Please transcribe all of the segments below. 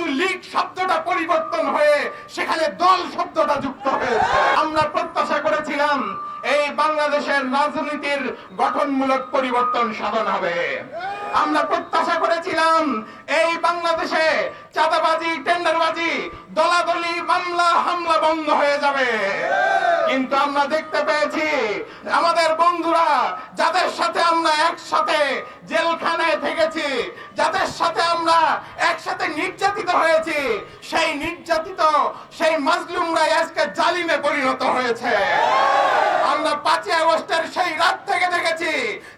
শুধু লীগ শব্দটা পরিবর্তন হয়ে সেখানে দল শব্দটা যুক্ত হয়েছে। আমরা প্রত্যাশা করেছিলাম এই বাংলাদেশের রাজনীতির গঠনমূলক পরিবর্তন সাধন হবে। আমরা প্রত্যাশা করেছিলাম এই বাংলাদেশে চাঁদাবাজি, টেন্ডারবাজি, দলাদলি, মামলা, হামলা বন্ধ হয়ে যাবে। কিন্তু আমরা দেখতে পেয়েছি আমাদের বন্ধুরা, যাদের সাথে আমরা একসাথে জেলখানায় থেকেছি, যাদের সাথে আমরা একসাথে নির্যাতিত হয়েছি। সেই নির্যাতিত, সেই মাজলুমরা আজকে জালিমে পরিণত হয়েছে। আমরা পাঁচই আগস্টের সেই রাত থেকে দেখেছি,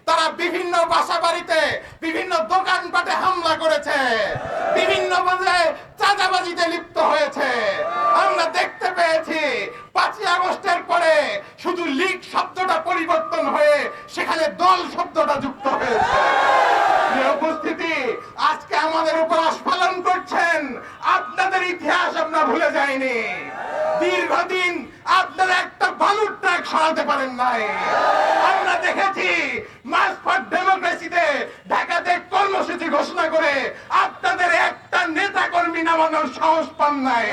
তারা বিভিন্ন বাসা বাড়িতে বিভিন্ন দোকানপাটে হামলা করেছে। বিভিন্ন বাজে চাঁদাবাজিতে লিপ্ত হয়েছে। আমরা দেখতে পেয়েছি, পাঁচই আগস্টের পরে শুধু লীগ শব্দটা পরিবর্তন হয়ে সেখানে দল শব্দটা যুক্ত হয়েছে। ভুলে যাইনি দীর্ঘদিন আপনারা একটা বালুর ট্রাক সরাতে পারেন নাই। আমরা দেখেছি মাস ফর ডেমোক্রেসিতে ঢাকাতে কর্মসূচি ঘোষণা করে আপনাদের একটা নেতা কর্মী নামানোর সাহস পান নাই।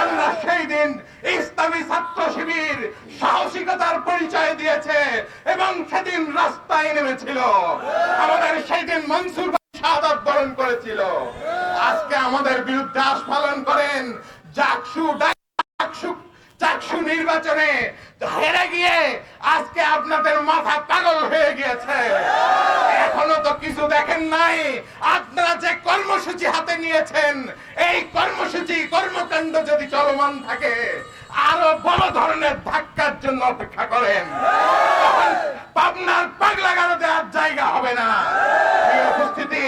আমরা সেই দিন ইসলামী ছাত্র শিবির সাহসিকতার পরিচয় দিয়েছে এবং সেদিন রাস্তায় নেমেছিল। আমাদের সেই দিন মনসুর শাহাদাত বরণ করেছিল। আজকে আমাদের বিরুদ্ধে আস্ফালন করেন জাকসু ডাকসু চাকসু নির্বাচনে হেরে গিয়ে আজকে আপনাদের মাথা পাগল হয়ে গিয়েছে। এখনও তো কিছু দেখেন নাই। আপনারা যে কর্মসূচি হাতে নিয়েছেন, এই কর্মসূচি, কর্মকাণ্ড যদি চলমান থাকে, আরও বড় ধরনের ধাক্কার জন্য অপেক্ষা করেন তখন পাবনার পাগলা গারদে আর জায়গা হবে না এই উপস্থিতি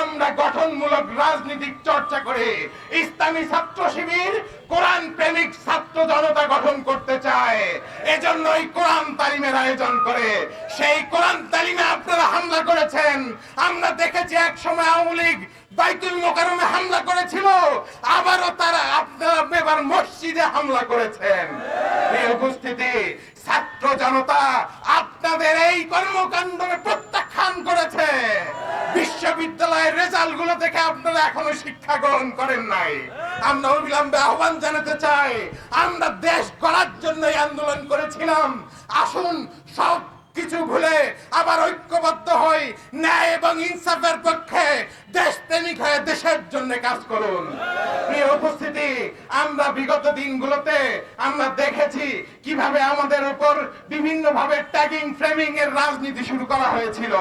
আমরা গঠনমূলক রাজনীতিক চর্চা করে ইসলামী ছাত্র শিবির কোরআন প্রেমিক ছাত্র জনতা গঠন করতে চায়। এজন্যই কোরআন তালিমের আয়োজন করে। সেই কোরআন তালিমে আপনারা হামলা করেছেন। আমরা দেখেছি এক সময় আওয়ামী লীগ বাইতুল মোকারমে হামলা করেছিল। আবারও তারা আপনারা এবার মসজিদে হামলা করেছেন। এই উপস্থিতি ছাত্র জনতা আপনাদের এই কর্মকাণ্ডকে প্রত্যাখ্যান করেছে। রেজাল্টগুলো দেখে আপনারা এখনও শিক্ষা গ্রহণ করেন নাই। আমরা অবিলম্বে আহ্বান জানাতে চাই, আমরা দেশ গড়ার জন্য আন্দোলন করেছিলাম। আসুন, সব কিছু ভুলে আবার ঐক্যবদ্ধ হই, ন্যায় এবং ইনসাফের পক্ষে দেশপ্রেমিক হয়ে দেশের জন্য কাজ করুন। প্রিয় উপস্থিতি আমরা বিগত দিনগুলোতে আমরা দেখেছি কীভাবে আমাদের উপর বিভিন্ন ভাবে ট্যাগিং ফ্রেমিং এর রাজনীতি শুরু করা হয়েছিল।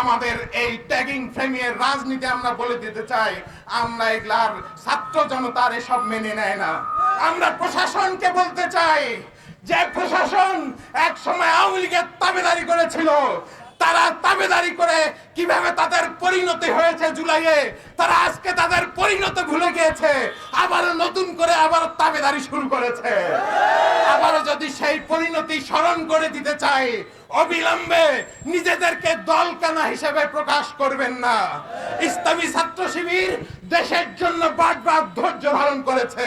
আমাদের এই ট্যাগিং ফ্রেমিং এর রাজনীতি আমরা বলে দিতে চাই, আমরা এগুলার ছাত্র জনতার এসব মেনে নেয় না। আমরা প্রশাসনকে বলতে চাই যে প্রশাসন এক সময় আওয়ামী লীগের তাবেদারি করেছিল তারা তাবেদারি করে কীভাবে তাদের পরিণতি হয়েছে জুলাইয়ে, তারা আজকে তাদের পরিণতি ভুলে গিয়েছে, আবার নতুন করে আবার তাবেদারি শুরু করেছে। আবারও যদি সেই পরিণতি স্মরণ করে দিতে চাই, অবিলম্বে নিজেদেরকে দল দলকানা হিসেবে প্রকাশ করবেন না। ইসলামী ছাত্র শিবির দেশের জন্য বারবার ধৈর্য ধারণ করেছে।